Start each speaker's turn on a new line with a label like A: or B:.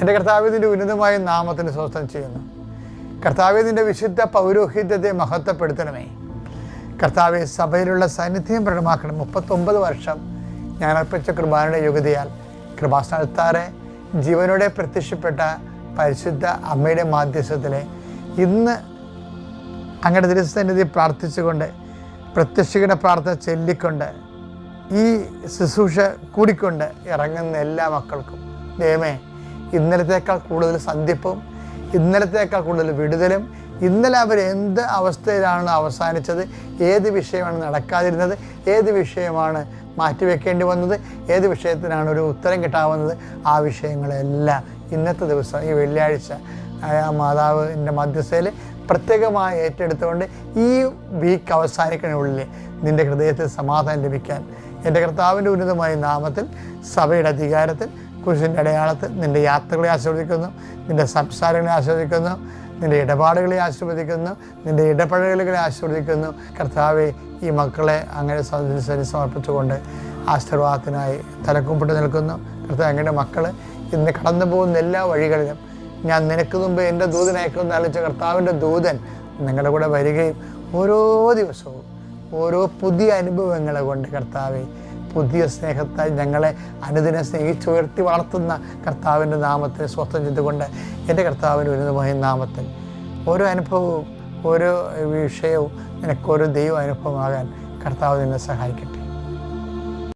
A: എന്റെ കർത്താവിന്റെ ഉന്നതമായ നാമത്തിന് സ്വസ്ഥം ചെയ്യുന്നു. കർത്താവിന്റെ വിശുദ്ധ പൗരോഹിത്യത്തെ മഹത്വപ്പെടുത്തണമേ. കർത്താവെ സഭയിലുള്ള സാന്നിധ്യം പ്രകടമാക്കണം മുപ്പത്തൊമ്പത് വർഷം ഞാൻ അർപ്പിച്ച കൃപാനയുടെ യോഗ്യതയാൽ കൃപാസ്ഥാനത്താറെ ജീവനോടെ പ്രത്യക്ഷപ്പെട്ട പരിശുദ്ധ അമ്മയുടെ മാധ്യസ്ഥത്തിലെ ഇന്ന് അങ്ങയുടെ തിരുസന്നിധി പ്രാർത്ഥിച്ചുകൊണ്ട് പ്രത്യക്ഷയുടെ പ്രാർത്ഥന ചൊല്ലിക്കൊണ്ട് ഈ ശുശ്രൂഷ കൂടിക്കൊണ്ട് ഇറങ്ങുന്ന എല്ലാ മക്കൾക്കും. ദൈവമേ ഇന്നലത്തേക്കാൾ കൂടുതൽ സന്ധിപ്പും ഇന്നലത്തേക്കാൾ കൂടുതൽ വിടുതലും ഇന്നലെ അവർ എന്ത് അവസ്ഥയിലാണ് അവസാനിച്ചത് ഏത് വിഷയമാണ് നടക്കാതിരുന്നത് ഏത് വിഷയമാണ് മാറ്റിവെക്കേണ്ടി വന്നത് ഏത് വിഷയത്തിനാണ് ഒരു ഉത്തരം കിട്ടാവുന്നത് ആ വിഷയങ്ങളെല്ലാം ഇന്നത്തെ ദിവസം ഈ വെള്ളിയാഴ്ച ആ മാതാവിന്റെ മധ്യസ്ഥയിൽ പ്രത്യേകമായി ഏറ്റെടുത്തുകൊണ്ട് ഈ വീക്ക് അവസാനിക്കുന്നതിനുള്ളിൽ നിന്റെ ഹൃദയത്തിൽ സമാധാനം ലഭിക്കാൻ എന്റെ കർത്താവിന്റെ ഉന്നതമായ നാമത്തിൽ സഭയുടെ അധികാരത്തിൽ കുരിശിന്റെ അടയാളത്തിൽ നിന്റെ യാത്രകളെ ആസ്വദിക്കുന്നു നിന്റെ സംസാരങ്ങളെ ആസ്വദിക്കുന്നു നിന്റെ ഇടപാടുകളെ ആസ്വദിക്കുന്നു നിന്റെ ഇടപഴകലുകളെ ആസ്വദിക്കുന്നു കർത്താവെ ഈ മക്കളെ അങ്ങനെ സമർപ്പിച്ചുകൊണ്ട് ആശീർവാദത്തിനായി തലക്കുമ്പിട്ട് നിൽക്കുന്നു. കർത്താവ് അങ്ങയുടെ മക്കൾ ഇന്ന് കടന്നു പോകുന്ന എല്ലാ വഴികളിലും ഞാൻ നിനക്ക് മുമ്പ് എന്റെ ദൂതൻ അയക്കുമെന്ന് ആലോചിച്ച കർത്താവിന്റെ ദൂതൻ നിങ്ങളുടെ കൂടെ വരികയും ഓരോ ദിവസവും ഓരോ പുതിയ അനുഭവങ്ങളെ കൊണ്ട് കർത്താവെ പുതിയ സ്നേഹത്താൽ ഞങ്ങളെ അനുദിനം സ്നേഹിച്ചുയർത്തി വളർത്തുന്ന കർത്താവിന്റെ നാമത്തെ സ്വസ്ഥം ചെയ്തുകൊണ്ട് എന്റെ കർത്താവിന്റെ ഉന്നതമായ നാമത്തിൽ ഓരോ അനുഭവവും ഓരോ വിഷയവും നിനക്ക് ഓരോ ദൈവ അനുഭവമാകാൻ കർത്താവ് നിന്നെ സഹായിക്കട്ടെ.